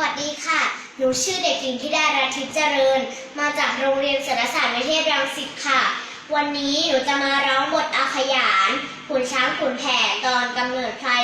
วัสดีค่ะ หนูชื่อเด็กหญิงธิดารัชิพเจริญ มาจากโรงเรียนสารศาสตร์วิเทศรังสิตค่ะ วันนี้หนูจะมาร้องบทอาขยานขุนช้างขุนแผนตอนกำเนิดพลาย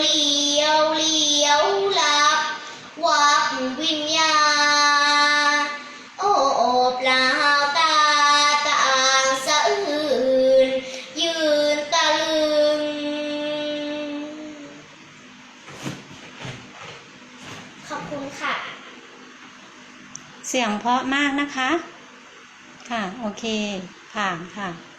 เลี้ยวเลี้ยวลับวับวิญญาโอ้โอบลาตาต่างสะอื่น ยืนตะลึง ขอบคุณค่ะ เสียงเพราะมากนะคะ ค่ะ โอเคผ่านค่ะ